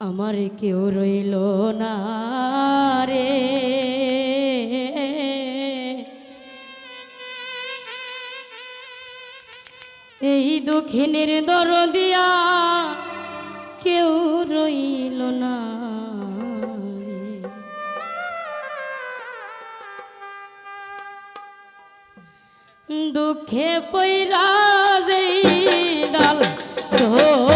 আমার কেউ রইল না রে। এই দক্ষিণের দর দিয়া কেউ রইল না দুঃখে পৈরা যেই ডাল ধরি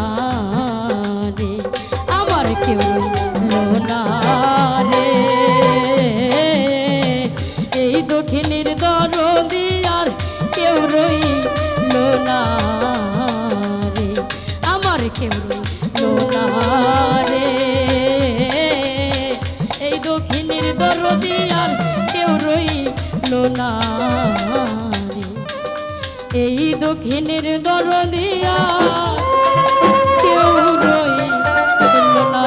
রে এই দক্ষিণের দরদি আর কেউ রইল এই দক্ষিণের দরদি কেউ রইল না।